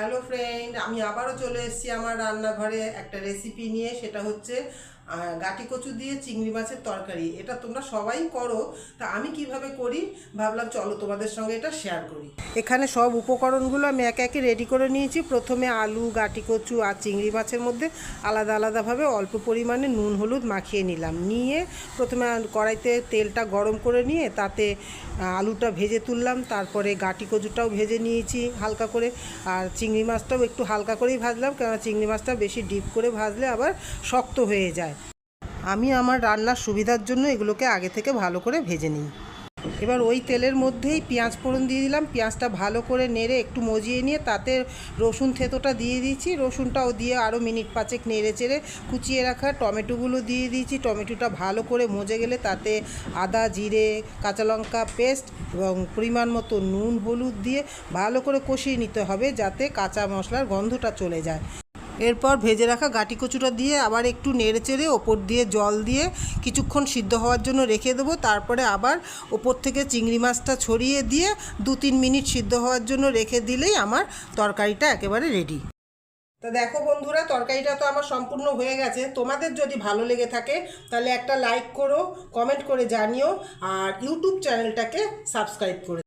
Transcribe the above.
Hello friend আমি আবারও চলে এসেছি আমার রান্নাঘরে একটা রেসিপি নিয়ে সেটা হচ্ছে গাটি কচু দিয়ে চিংড়ি মাছের তরকারি। এটা তোমরা সবাই করো। তা আমি কীভাবে করি? ভাবলাম চলো তোমাদের সঙ্গে এটা শেয়ার করি। এখানে সব উপকরণগুলো আমি একে একে রেডি করে নিয়েছি। প্রথমে আলু, গাটি কচু আর চিংড়ি মাছের মধ্যে আলাদা আলাদাভাবে অল্প পরিমাণে নুন, হলুদ মাখিয়ে নিলাম। নিয়ে প্রথমে কড়াইতে তেলটা গরম করে নিয়ে তাতে আলুটা ভেজে তুললাম। তারপরে গাটি কচুটাও ভেজে নিয়েছি হালকা করে। আর চিংড়ি মাছটাও একটু হালকা করেই ভাজলাম। কেননা চিংড়ি মাছটা বেশি ডিপ করে ভাজলে আবার শক্ত হয়ে যায়। আমি আমার রান্নার সুবিধার জন্য এগুলোকে আগে থেকে ভালো করে ভেজে নিই। এবার ওই তেলের মধ্যেই পেঁয়াজ ফোড়ন দিয়ে দিলাম। পেঁয়াজটা ভালো করে নেড়ে একটু মজিয়ে নিয়ে তাতে রসুন থেতোটা দিয়ে দিয়েছি। রসুনটাও দিয়ে আরও মিনিট পাঁচেক নেড়ে চেড়ে কুচিয়ে রাখা টমেটোগুলো দিয়ে দিয়েছি। টমেটোটা ভালো করে মজে গেলে তাতে আদা, জিরে, কাঁচা লঙ্কা পেস্ট এবং পরিমাণ মতো নুন, হলুদ দিয়ে ভালো করে কষিয়ে নিতে হবে যাতে কাঁচা মশলার গন্ধটা চলে যায়। এরপর ভেজে রাখা গাটি কচুটা দিয়ে আবার একটু নেড়ে চেড়ে ওপর দিয়ে জল দিয়ে কিছুক্ষণ সিদ্ধ হওয়ার জন্য রেখে দেবো। তারপরে আবার ওপর থেকে চিংড়ি মাছটা ছড়িয়ে দিয়ে দু তিন মিনিট সিদ্ধ হওয়ার জন্য রেখে দিলেই আমার তরকারিটা একেবারে রেডি। তো দেখো বন্ধুরা, তরকারিটা তো আমার সম্পূর্ণ হয়ে গেছে। তোমাদের যদি ভালো লেগে থাকে, তাহলে একটা লাইক করো, কমেন্ট করে জানিও, আর ইউটিউব চ্যানেলটাকে সাবস্ক্রাইব করে